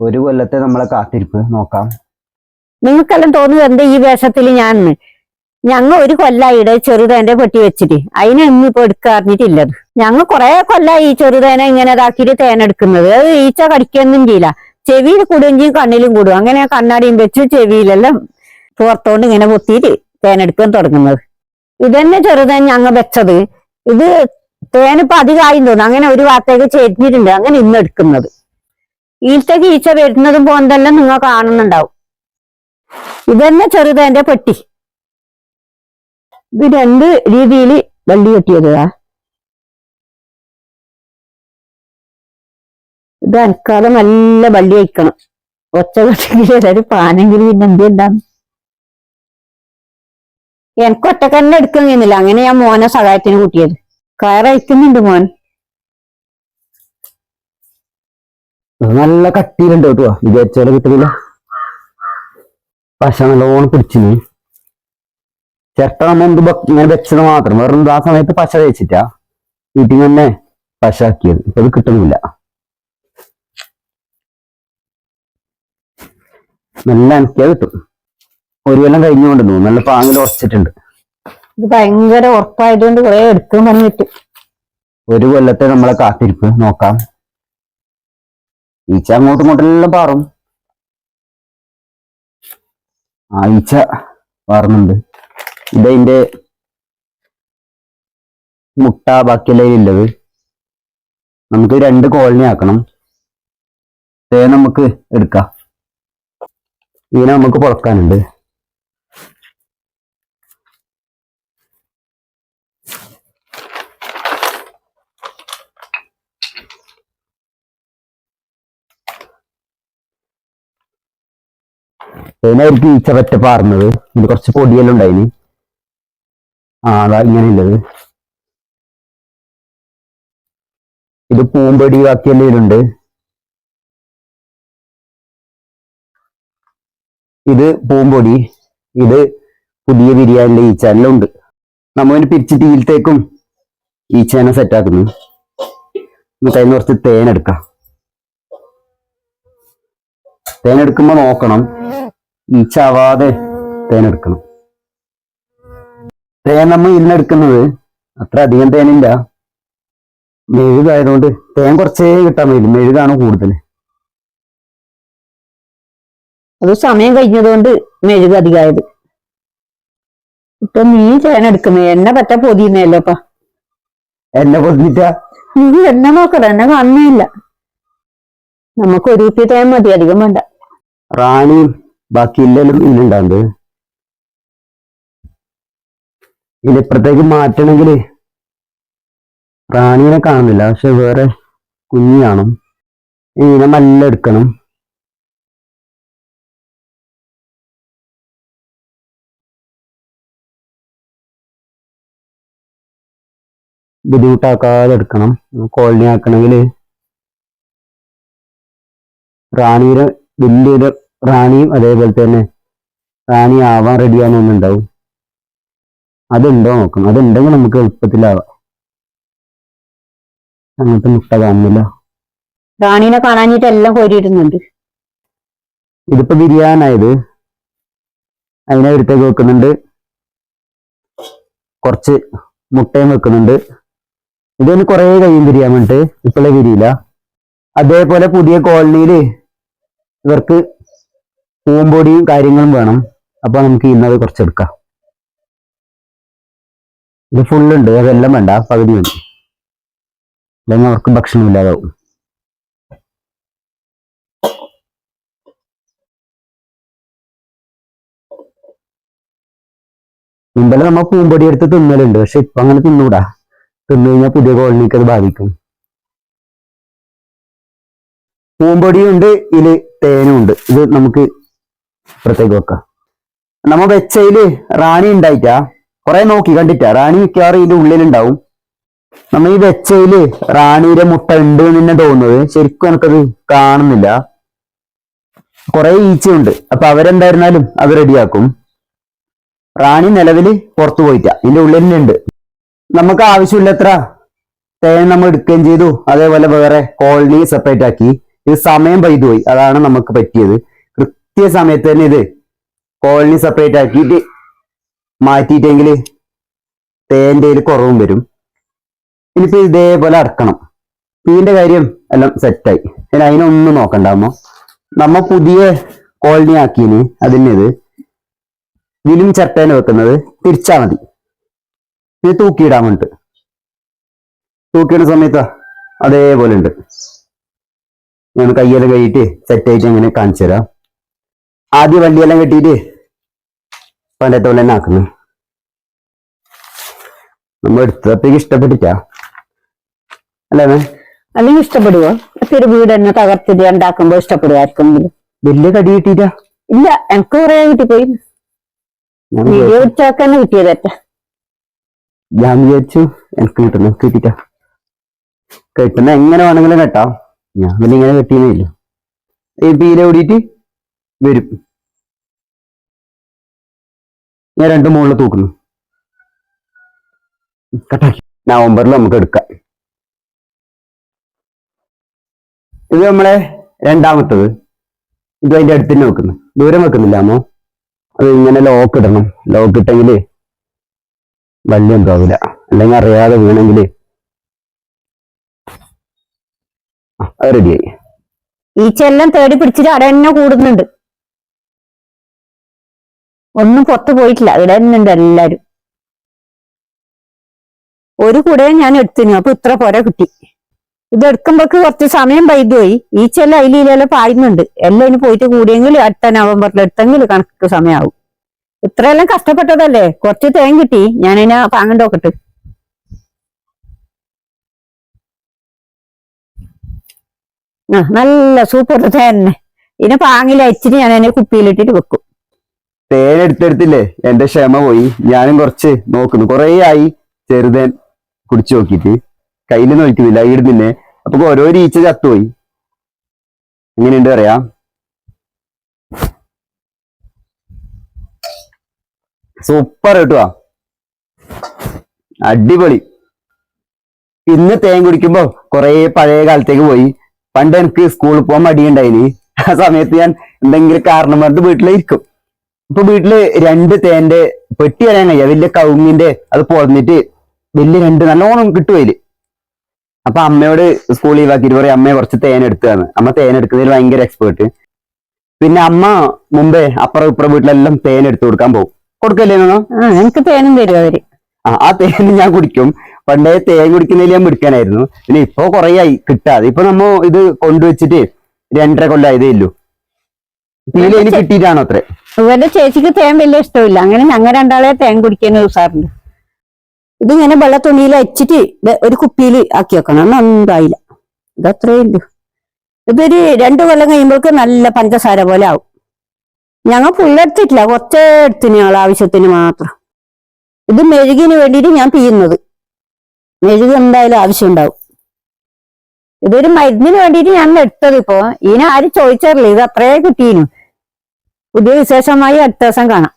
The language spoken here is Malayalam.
ഒരു കൊല്ലത്തെ നമ്മളെ കാത്തിരിപ്പ്. നോക്കാം. നിങ്ങൾക്കെല്ലാം തോന്നുന്നത് എന്താ ഈ വേഷത്തിൽ ഞാൻ ഞങ്ങ ഒരു കൊല്ലായിടെ ചെറുതേന്റെ പെട്ടി വെച്ചിട്ട്. അതിനൊന്നും ഇപ്പൊ എടുക്കാറിഞ്ഞിട്ടില്ലത്. ഞങ്ങൾ കുറെ കൊല്ലായി ഈ ചെറുതേന ഇങ്ങനെ ഇതാക്കിയിട്ട് തേനെടുക്കുന്നത്. അത് ഈച്ച കടിക്കൊന്നും ചെയ്യില്ല. ചെവിയിൽ കൂടുകയും കണ്ണിലും കൂടും. അങ്ങനെ കണ്ണാടിയും വെച്ച് ചെവിയിലെല്ലാം പുറത്തോണ്ട് ഇങ്ങനെ പൊത്തിയിട്ട് തേനെടുക്കാൻ തുടങ്ങുന്നത്. ഇതന്നെ ചെറുതേൻ ഞങ്ങ വെച്ചത്. ഇത് തേനിപ്പോ അധികമായി തോന്നുന്നു. അങ്ങനെ ഒരു ഭാഗത്തേക്ക് ചെരിഞ്ഞിട്ടുണ്ട് അങ്ങനെ ഇന്ന് എടുക്കുന്നത്. ഈച്ച വരുന്നതും പോകുന്നതെല്ലാം നിങ്ങൾ കാണുന്നുണ്ടാവും. ഇതന്നെ ചെറുതേന്റെ പെട്ടി. ഇത് രണ്ട് രീതിയിൽ വള്ളി കെട്ടിയതാ ഇത് അനക്കാതെ നല്ല വള്ളി വയ്ക്കണം ഒച്ച കെട്ടെങ്കിൽ ഒരു പാനെങ്കിൽ പിന്നെ എന്ത് എന്താണ് എനിക്ക് ഒറ്റക്കന്നെ എടുക്കുന്നില്ല അങ്ങനെ ഞാൻ മോനെ സഹായത്തിന് കൂട്ടിയത്. കയറയക്കുന്നുണ്ട് മോൻ ഇത് നല്ല കട്ടിയിലുണ്ട് കേട്ടോ. വിചാരിച്ചാലും കിട്ടുന്നില്ല പശ നല്ലോണം പിടിച്ചിന്. ചിരട്ട നമ്മ എന്ത് ഇങ്ങനെ വെച്ചത് മാത്രം. വേറെ ആ സമയത്ത് പശ തേച്ചിട്ടാ വീട്ടിൽ തന്നെ പശ ആക്കിയത്. ഇപ്പൊ അത് കിട്ടുന്നില്ല നല്ല അനക്കിയാ കിട്ടും. ഒരു കൊല്ലം കഴിഞ്ഞുകൊണ്ട് നല്ല പാങ്ങിൽ ഉറച്ചിട്ടുണ്ട്. ഇത് ഭയങ്കര ഉറപ്പായതുകൊണ്ട് കുറെ എടുക്കാൻ പറഞ്ഞിട്ട്. ഒരു കൊല്ലത്തെ നമ്മളെ കാത്തിരിപ്പ്. നോക്കാം. ഈച്ച അങ്ങോട്ടും ഇങ്ങോട്ടെല്ലാം പാറും. ആ ഈച്ച പാറുന്നുണ്ട്. ഇതതിന്റെ മുട്ട ബാക്കിയെല്ലാം നമുക്ക് രണ്ട് കോളനി ആക്കണം. തേ നമുക്ക് എടുക്കാം. ഇതിനെ നമുക്ക് പുറക്കാനുണ്ട്. ഇതിനായിരിക്കും ഈച്ച പറ്റ പാറുന്നത് ഇത് കുറച്ച് പൊടിയെല്ലാം ഉണ്ടായിന്. ആ അതാ ഇങ്ങനെ ഉള്ളത്. ഇത് പൂമ്പടി ബാക്കിയെല്ലാം ഇതിലുണ്ട്. ഇത് പൂമ്പൊടി. ഇത് പുതിയ ബിരിയാണിയിലെ ഈച്ചാനെല്ലാം ഉണ്ട്. നമ്മളിന് പിരിച്ചിട്ട് ഇതിലത്തേക്കും ഈച്ചാനെ സെറ്റാക്കുന്നു. നമുക്ക് അതിന് കുറച്ച് തേനെടുക്കാം തേനെടുക്കുമ്പോ നോക്കണം. ഈച്ച ആവാതെ തേനെടുക്കണം. തേൻ നമ്മൾ ഇന്നെടുക്കുന്നത് അത്ര അധികം തേനില്ല. മെഴുകായതുകൊണ്ട് തേൻ കുറച്ചേ കിട്ടാൻ മതി മെഴുകാണ് കൂടുതൽ. അത് സമയം കഴിഞ്ഞതുകൊണ്ട് മെഴുക അധികമായത്. ഇപ്പൊ നീ തേൻ എടുക്കുന്നത് എന്നെ പറ്റ പൊതിയുന്നല്ലോ അപ്പ എന്നെ പൊതിഞ്ഞിട്ട? നീ എന്നെ നോക്കണം എന്നെ കാണുന്നില്ല നമുക്ക് ഒരു കുപ്പി തേൻ മതി. അധികം വേണ്ട. റാണിയും ബാക്കി ഇല്ലെല്ലാം ഇതിലുണ്ടാകുന്നത് ഇതിലിപ്പുറത്തേക്ക് മാറ്റണമെങ്കിൽ റാണീനെ കാണുന്നില്ല. പക്ഷെ വേറെ കുഞ്ഞു കാണും. ഇതിനെ നല്ല എടുക്കണം. ബുദ്ധിമുട്ടാക്കാതെ എടുക്കണം. കോളനി ആക്കണമെങ്കിൽ റാണിയുടെ വലിയൊരു റാണിയും അതേപോലെ തന്നെ റാണി ആവാൻ റെഡിയാണെന്നുണ്ടാവും അതുണ്ടോ നോക്കണം. അതുണ്ടെങ്കിൽ നമുക്ക് എളുപ്പത്തിലാവാം. അങ്ങനത്തെ മുട്ട കാണുന്നില്ല. റാണീനെ കാണാനിട്ട് എല്ലാം കോരിയിടുന്നുണ്ട് ഇതിപ്പോ ബിരിയാണായത്. അതിനെ അടുത്തേക്ക് വെക്കുന്നുണ്ട്. കുറച്ച് മുട്ടയും വെക്കുന്നുണ്ട്. ഇതിന് കുറേ കഴിയും ബിരിയാൻ വേണ്ടിട്ട് ഇപ്പോഴേ വിരിയില്ല. അതേപോലെ പുതിയ കോളനിയിൽ ഇവർക്ക് പൂമ്പൊടിയും കാര്യങ്ങളും വേണം. അപ്പൊ നമുക്ക് ഇന്നത് കുറച്ച് എടുക്കാം ഇത് ഫുള്ളുണ്ട് അതെല്ലാം വേണ്ട. പകുതി മതി. അല്ലെങ്കിൽ അവർക്ക് ഭക്ഷണം ഇല്ലാതാവും. മുമ്പെല്ലാം നമ്മ പൂമ്പൊടി എടുത്ത് തിന്നലുണ്ട്. പക്ഷെ ഇപ്പൊ അങ്ങനെ തിന്നൂടാ. തിന്നു കഴിഞ്ഞാൽ പുതിയ കോളനിക്ക് അത് ബാധിക്കും. പൂമ്പൊടിയും ഉണ്ട് തേനുണ്ട് ഇത് നമുക്ക് പുറത്തേക്ക് വെക്കാം. നമ്മ വെച്ചയിൽ റാണി ഉണ്ടായിട്ടാ കുറെ നോക്കി കണ്ടിട്ടാ റാണി മിക്കവാറും ഇതിന്റെ ഉള്ളിലുണ്ടാവും. നമ്മ ഈ വെച്ചയിൽ റാണിയുടെ മുട്ട ഉണ്ട് എന്ന് തന്നെ തോന്നുന്നത്. ശരിക്കും എനിക്കത് കാണുന്നില്ല. കുറെ ഈച്ചയുണ്ട്. അപ്പൊ അവരെന്തായിരുന്നാലും അത് റെഡിയാക്കും. റാണി നിലവിൽ പുറത്തു പോയിട്ടാ ഇതിന്റെ ഉള്ളിൽ ഉണ്ട് നമുക്ക് ആവശ്യമില്ലത്ര തേൻ നമ്മൾ എടുക്കുകയും ചെയ്തു. അതേപോലെ വേറെ കോളനി സെപ്പറേറ്റ് ആക്കി. ഇത് സമയം പെയ്തു പോയി. അതാണ് നമുക്ക് പറ്റിയത്. കൃത്യ സമയത്ത് തന്നെ ഇത് കോളനി സെപ്പറേറ്റ് ആക്കിയിട്ട് മാറ്റിയിട്ടെങ്കിൽ തേന്റെ കുറവും വരും. ഇനിയിപ്പോൾ ഇതേപോലെ അടക്കണം. ഇതിന്റെ കാര്യം എല്ലാം സെറ്റായി ഞാൻ അതിനൊന്നും നോക്കണ്ടാമോ നമ്മ പുതിയ കോളനി ആക്കിന് അതിനത് വിലും ചട്ടേന വെക്കുന്നത് തിരിച്ചാൽ മതി. ഇത് തൂക്കിയിടാൻ വേണ്ടിട്ട്. തൂക്കിയിടുന്ന സമയത്താ അതേപോലെ ഉണ്ട്. ഞാൻ കയ്യെല്ലാം കഴിയിട്ട് സെറ്റായിട്ട് അങ്ങനെ കാണിച്ചു തരാം ആദ്യം വണ്ടിയെല്ലാം കെട്ടിയിട്ട് പണ്ടത്തെ പോലെ തന്നെ ആക്കുന്നു നമ്മൾ എടുത്തപ്പോഴേക്ക് ഇഷ്ടപ്പെട്ടിട്ടാ. അല്ലേ മേ അല്ലെങ്കിൽ ഇഷ്ടപ്പെടുവോ? ഒരു വീട് തന്നെ തകർത്തിട്ട് ഉണ്ടാക്കുമ്പോ ഇഷ്ടപ്പെടുവായിരിക്കും. വലിയ കടി കിട്ടിയിട്ടാ? ഇല്ല എനിക്ക് കുറെ കിട്ടിപ്പോയി. ഞാൻ വീഡിയോ തന്നെ കിട്ടിയതറ്റ ഞാൻ വിചാരിച്ചു എനിക്ക് കിട്ടുന്നു കിട്ടിട്ടാ കെട്ടുന്ന എങ്ങനെ വേണമെങ്കിലും കെട്ടാം. ഞാൻ പിന്നെ ഇങ്ങനെ കെട്ടിയില്ല ഈ പീല ഓടിയിട്ട് വരും. ഞാൻ രണ്ട് മുകളിൽ തൂക്കുന്നു. കട്ടാക്കി. നവംബറിൽ നമുക്ക് എടുക്കാം. ഇത് നമ്മളെ രണ്ടാമത്തത്. ഇത് അതിന്റെ അടുത്ത് തന്നെ വെക്കുന്നു. ദൂരം വെക്കുന്നില്ല അമ്മോ. അത് ഇങ്ങനെ ലോക്ക് ഇടണം. ലോക്ക് ഇട്ടെങ്കിൽ വലിയ എന്താവില്ല അല്ലെങ്കിൽ അറിയാതെ വീണെങ്കിൽ റെഡിയായി ഈ ചെല്ലം തേടി പിടിച്ചിട്ട് അടന്നെ കൂടുന്നുണ്ട്. ഒന്നും പുറത്തു പോയിട്ടില്ല. ഇവിടെ തന്നെ ഉണ്ട് എല്ലാരും. ഒരു കൂടെ ഞാൻ എടുത്തിനു അപ്പൊ ഇത്ര പോരെ കിട്ടി. ഇത് എടുക്കുമ്പോക്ക് കുറച്ച് സമയം വൈദ്യുപോയി ഈ ചെല്ല അതിലെല്ലാം പായുന്നുണ്ട്. എല്ലാം ഇനി പോയിട്ട് കൂടിയെങ്കിൽ അടുത്ത നവംബറിൽ എടുത്തെങ്കിൽ കണക്ക് സമയമാവും. ഇത്രയെല്ലാം കഷ്ടപ്പെട്ടതല്ലേ? കുറച്ച് തേൻ കിട്ടി. ഞാനതിനെ പാങ്ങണ്ടോക്കട്ട് ആ നല്ല സൂപ്പർ തേന്നെ. ഇതിനെ പാങ്ങിൽ അയച്ചിട്ട് ഞാൻ കുപ്പിയിലിട്ടിട്ട് വെക്കും. തേൻ എടുത്തെടുത്തില്ലേ? എന്റെ ക്ഷമ പോയി. ഞാനും കുറച്ച് നോക്കുന്നു. കുറേ ആയി ചെറുതേൻ കുടിച്ചു നോക്കിയിട്ട്. കയ്യിൽ നോക്കുന്നില്ല ഇടുന്നില്ലേ? അപ്പൊ ഓരോ ഈച്ച ചത്തുപോയി. എങ്ങനെയുണ്ട് പറയാ? സൂപ്പർ കേട്ടുവാ. അടിപൊളി. ഇന്ന് തേൻ കുടിക്കുമ്പോ കൊറേ പഴയ കാലത്തേക്ക് പോയി. പണ്ട് എനിക്ക് സ്കൂളിൽ പോകാൻ മടിയുണ്ടായിന്. ആ സമയത്ത് ഞാൻ എന്തെങ്കിലും കാരണം പറഞ്ഞിട്ട് വീട്ടിലിരിക്കും. ഇപ്പൊ വീട്ടിൽ രണ്ട് തേന്റെ പെട്ടി വരാൻ കഴിയാ. വലിയ കവുങ്ങിന്റെ അത് പൊറന്നിട്ട് വലിയ രണ്ട് നല്ലോണം കിട്ടുവയിൽ അപ്പൊ അമ്മയോട് സ്കൂൾ ഇവാക്കിട്ട് പറയും അമ്മയെ കുറച്ച് തേൻ എടുത്തതാണ്. അമ്മ തേൻ എടുക്കുന്നതിൽ ഭയങ്കര എക്സ്പേർട്ട് പിന്നെ അമ്മ മുമ്പേ അപ്പുറം ഇപ്പുറം വീട്ടിലെല്ലാം തേൻ എടുത്തു കൊടുക്കാൻ പോകും. കൊടുക്കല്ലേ ആ എനിക്ക് തേനും തരും അവർ. ആ ആ തേൻ ഞാൻ കുടിക്കും. പണ്ടേ തേൻ കുടിക്കുന്നതിൽ ഞാൻ മിടുക്കാനായിരുന്നു. പിന്നെ ഇപ്പൊ കൊറേ ആയി കിട്ടാതെ. ഇപ്പൊ നമ്മ ഇത് കൊണ്ടുവച്ചിട്ട് രണ്ടര കൊല്ലായതേ ഇല്ലു തീരെ ഇനി കിട്ടിയിട്ടാണോ അത്രേ? ഇവരുടെ ചേച്ചിക്ക് തേൻ വലിയ ഇഷ്ടമില്ല. അങ്ങനെ ഞങ്ങൾ രണ്ടാളെ തേൻ കുടിക്കുന്ന യൂസാറുണ്ട് ഇതിങ്ങനെ വെള്ള തുണിയിൽ അച്ചിട്ട് ഒരു കുപ്പിയിൽ ആക്കി വെക്കണം. നന്നായില്ല ഇത് ഇതത്രേ ഉള്ളൂ. ഇതൊരു രണ്ടു കൊല്ലം കഴിയുമ്പോൾക്ക് നല്ല പഞ്ചസാര പോലെ ആവും. ഞങ്ങൾ പുള്ളെടുത്തിട്ടില്ല കുറച്ചേ എടുത്തിന് ഞങ്ങൾ ആവശ്യത്തിന് മാത്രം. ഇത് മെഴുകിന് വേണ്ടിയിട്ട് ഞാൻ പിയുന്നത്. മെഴുക് എന്തായാലും ആവശ്യം ഉണ്ടാവും ഇതൊരു മരുന്നിന് വേണ്ടിയിട്ട് ഞാൻ എടുത്തത് ഇപ്പോ. ഇതിനെ ആരും ചോദിച്ചറില്ല ഇത് അത്രേ കിട്ടീനു പുതിയ വിശേഷമായി അടുത്ത ദിവസം കാണാം.